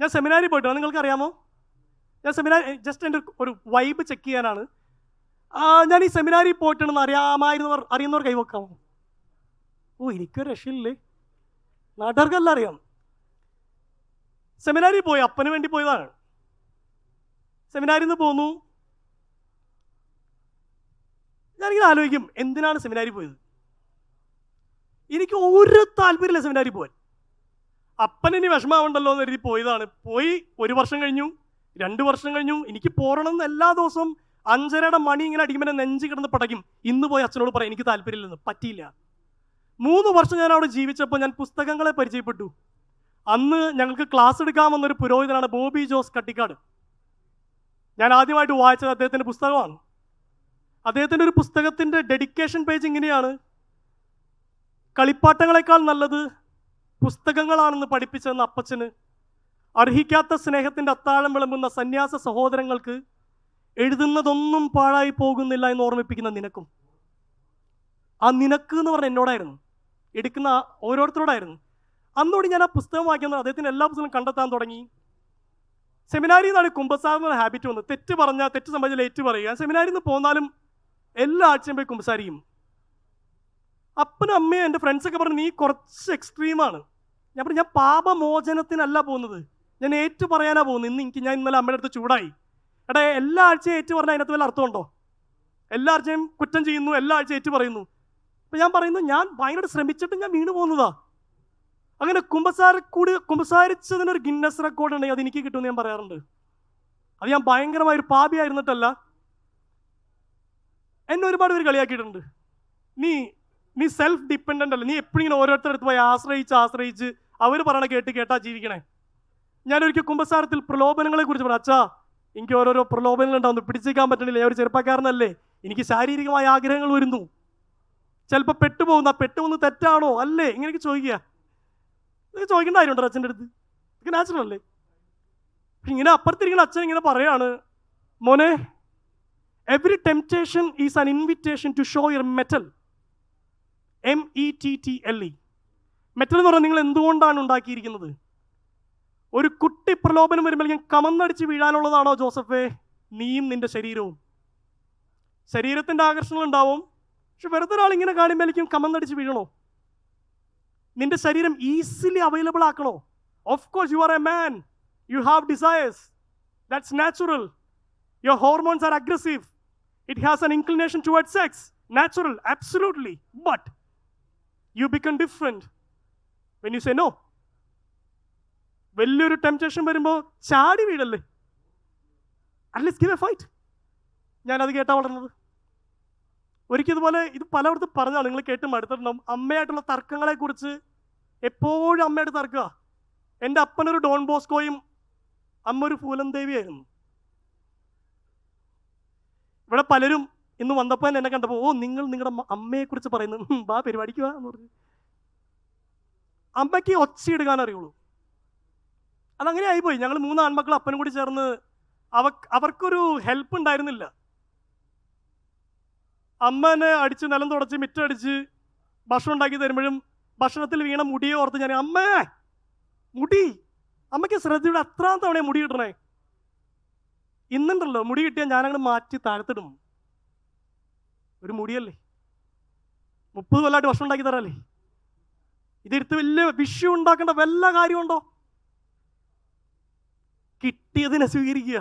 ഞാൻ സെമിനാരിൽ പോയിട്ടോ? നിങ്ങൾക്ക് അറിയാമോ ഞാൻ സെമിനാർ ജസ്റ്റ് എന്റെ ഒരു വൈബ് ചെക്ക് ചെയ്യാനാണ്. ഞാൻ ഈ സെമിനാരിൽ പോയിട്ടുണ്ടെന്ന് അറിയാമായിരുന്നവർ അറിയുന്നവർ കൈവക്കാമോ ഓ എനിക്കൊരു രക്ഷയില്ലേ? നാട്ടുകാർക്കെല്ലാം അറിയാം. സെമിനാരിൽ പോയി അപ്പന് വേണ്ടി പോയതാണ്. സെമിനാരിൽ നിന്ന് പോന്നു. ഞാനിങ്ങനെ ആലോചിക്കും എന്തിനാണ് സെമിനാരിൽ പോയത്? എനിക്ക് ഒരു താല്പര്യമില്ല സെമിനാരിൽ പോകാൻ അപ്പൻ ഇനി വിഷമാവണ്ടല്ലോ എന്ന് കരുതി പോയതാണ്. പോയി ഒരു വർഷം കഴിഞ്ഞു രണ്ട് വർഷം കഴിഞ്ഞു. എനിക്ക് പോരണം എന്ന് എല്ലാ ദിവസവും അഞ്ചരയുടെ മണി ഇങ്ങനെ അടിക്കുമ്പോൾ നെഞ്ച് കിടന്ന് പടയ്ക്കും. ഇന്ന് പോയി അച്ഛനോട് പറയാം എനിക്ക് താല്പര്യമില്ലെന്ന്. പറ്റിയില്ല. മൂന്ന് വർഷം ഞാൻ അവിടെ ജീവിച്ചപ്പോൾ ഞാൻ പുസ്തകങ്ങളെ പരിചയപ്പെട്ടു. അന്ന് ഞങ്ങൾക്ക് ക്ലാസ് എടുക്കാൻ വന്നൊരു പുരോഹിതനാണ് ബോബി ജോസ് കട്ടിക്കാട്. ഞാൻ ആദ്യമായിട്ട് വായിച്ചത് അദ്ദേഹത്തിന്റെ പുസ്തകമാണ്. അദ്ദേഹത്തിന്റെ ഒരു പുസ്തകത്തിന്റെ ഡെഡിക്കേഷൻ പേജ് ഇങ്ങനെയാണ്. കളിപ്പാട്ടങ്ങളെക്കാൾ നല്ലത് പുസ്തകങ്ങളാണെന്ന് പഠിപ്പിച്ചെന്ന അപ്പച്ചന് അർഹിക്കാത്ത സ്നേഹത്തിന്റെ അത്താഴം വിളമ്പുന്ന സന്യാസ സഹോദരങ്ങൾക്ക് എഴുതുന്നതൊന്നും പാഴായി പോകുന്നില്ല എന്ന് ഓർമ്മിപ്പിക്കുന്ന നിനക്കും. ആ നിനക്ക് എന്ന് പറഞ്ഞ എന്നോടായിരുന്നു. എടുക്കുന്ന ഓരോരുത്തരോടായിരുന്നു. അന്നോട് ഞാൻ ആ പുസ്തകം വായിക്കുന്നത് അദ്ദേഹത്തിന് എല്ലാ പുസ്തകങ്ങളും കണ്ടെത്താൻ തുടങ്ങി. സെമിനാരിൽ നിന്നാണ് കുമ്പസാരം ഹാബിറ്റ് വന്നത്. തെറ്റ് പറഞ്ഞാൽ തെറ്റ് സംബന്ധിച്ച് ഏറ്റു പറയുക. സെമിനാരിൽ നിന്ന് പോന്നാലും എല്ലാ ആഴ്ചയും പോയി കുമ്പസാരിക്കും. അപ്പനും അമ്മയും എന്റെ ഫ്രണ്ട്സൊക്കെ പറഞ്ഞു നീ കുറച്ച് എക്സ്ട്രീമാണ് ഞാൻ പറഞ്ഞു ഞാൻ പാപമോചനത്തിനല്ല പോകുന്നത്. ഞാൻ ഏറ്റു പറയാനാണ് പോകുന്നത്. ഇന്ന് എനിക്ക് ഞാൻ ഇന്നലെ അമ്മയുടെ അടുത്ത് ചൂടായി. എടാ എല്ലാ ആഴ്ചയും ഏറ്റു പറഞ്ഞാൽ അതിനകത്ത് വല്ല അർത്ഥമുണ്ടോ? എല്ലാ ആഴ്ചയും കുറ്റം ചെയ്യുന്നു എല്ലാ ആഴ്ചയും ഏറ്റു പറയുന്നു. അപ്പം ഞാൻ പറയുന്നു ഞാൻ ഭയങ്കര ശ്രമിച്ചിട്ട് ഞാൻ വീണു പോകുന്നതാ. അങ്ങനെ കുമ്പസാര കൂടി കുമ്പസാരിച്ചതിനൊരു ഗിന്നസ് റെക്കോർഡ് ഉണ്ടെങ്കിൽ അത് എനിക്ക് കിട്ടുമെന്ന് ഞാൻ പറയാറുണ്ട്. അത് ഞാൻ ഭയങ്കരമായ ഒരു പാപിയായിരുന്നിട്ടല്ല എന്നെ ഒരുപാട് പേര് കളിയാക്കിയിട്ടുണ്ട്. നീ നീ സെൽഫ് ഡിപ്പെൻഡന്റ് അല്ല? നീ എപ്പോഴും ഇങ്ങനെ ഓരോരുത്തരുടെ അടുത്ത് പോയി ആശ്രയിച്ച് ആശ്രയിച്ച് അവർ പറയണ കേട്ട് കേട്ടാ ജീവിക്കണേ. ഞാനൊരിക്കൽ കുമ്പസാരത്തിൽ പ്രലോഭനങ്ങളെ കുറിച്ച് പറഞ്ഞു. അച്ഛാ എനിക്ക് ഓരോരോ പ്രലോഭനങ്ങൾ ഉണ്ടാവുന്നു പിടിച്ചേക്കാൻ പറ്റണില്ല. ഞാൻ ഒരു ചെറുപ്പക്കാരനല്ലേ. എനിക്ക് ശാരീരികമായ ആഗ്രഹങ്ങൾ വരുന്നു. ചിലപ്പോൾ പെട്ടുപോകുന്ന പെട്ടുപോകുന്ന തെറ്റാണോ? അല്ലേ? ഇങ്ങനെയൊക്കെ ചോദിക്കുക. ഇതൊക്കെ ചോദിക്കേണ്ട കാര്യമുണ്ടോ അച്ഛന്റെ അടുത്ത്? ഇതൊക്കെ നാച്ചുറൽ അല്ലേ? ഇങ്ങനെ അപ്പുറത്തിരിക്കുന്ന അച്ഛൻ ഇങ്ങനെ പറയാണ് മോനെ every temptation is an invitation to show your mettle M E T T L E mettle എന്ന് പറഞ്ഞാൽ നിങ്ങൾ എന്തുകൊണ്ടാണ് ഉണ്ടാക്കിയിരിക്കുന്നത്? ഒരു കുട്ടി പ്രലോഭനം വരുമ്പോൾ വരുമ്പോഴേക്കും കമന്നടിച്ച് വീഴാനുള്ളതാണോ ജോസഫേ? നീയും നിന്റെ ശരീരവും. ശരീരത്തിന്റെ ആകർഷണങ്ങൾ ഉണ്ടാവും. പക്ഷെ വെറുതെ ഒരാൾ ഇങ്ങനെ കാണുമ്പോഴേക്കും കമന്നടിച്ച് വീഴണോ? നിന്റെ ശരീരം easily available ആക്കണോ? Of course you are a man you have desires that's natural your hormones are aggressive it has an inclination toward sex natural absolutely. But you become different when you say no വലിയൊരു temptation വരുമ്പോൾ ചാടി വീഴല്ലേ? At least give a fight ഞാനത് കേട്ടാ വളർന്നത്. ഒരിക്കൽ ഇതുപോലെ ഇത് പലയിടത്തും പറഞ്ഞാണ് നിങ്ങൾ കേട്ട് മടുത്തിട്ടുണ്ടാവും അമ്മയായിട്ടുള്ള തർക്കങ്ങളെക്കുറിച്ച് എപ്പോഴും അമ്മയായിട്ട് തർക്കുക എന്റെ അപ്പനൊരു ഡോൺ ബോസ്കോയും അമ്മ ഒരു ഫൂലം ദേവിയായിരുന്നു. ഇവിടെ പലരും ഇന്ന് വന്നപ്പോൾ തന്നെ എന്നെ കണ്ടപ്പോൾ ഓ നിങ്ങൾ നിങ്ങളുടെ അമ്മയെക്കുറിച്ച് പറയുന്നു ബാ പരിപാടിക്കുക പരിപാടിക്ക് എന്ന് പറഞ്ഞു. അമ്മയ്ക്ക് ഒച്ചയിടുകാൻ അറിയുള്ളൂ. അതങ്ങനെ ആയിപ്പോയി. ഞങ്ങൾ മൂന്ന് ആൺമക്കൾ അപ്പനും കൂടി ചേർന്ന് അവ അവർക്കൊരു ഹെൽപ്പ് ഉണ്ടായിരുന്നില്ല. അമ്മനെ അടിച്ച് നിലം തുടച്ച് മിറ്റടിച്ച് ഭക്ഷണം ഉണ്ടാക്കി തരുമ്പോഴും ഭക്ഷണത്തിൽ വീണ മുടിയെ ഓർത്ത് ഞാൻ അമ്മേ മുടി! അമ്മയ്ക്ക് ശ്രദ്ധയുടെ അത്രാം തവണ മുടി കിട്ടണേ. ഇന്നുണ്ടല്ലോ മുടി കിട്ടിയാൽ ഞാനങ്ങനെ മാറ്റി താഴ്ത്തിടും. ഒരു മുടിയല്ലേ? മുപ്പത് കൊല്ലമായിട്ട് ഭക്ഷണം ഉണ്ടാക്കി തരാല്ലേ? ഇതെടുത്ത് വലിയ വിഷു ഉണ്ടാക്കേണ്ട വല്ല കാര്യമുണ്ടോ? കിട്ടിയതിനെ സ്വീകരിക്കുക.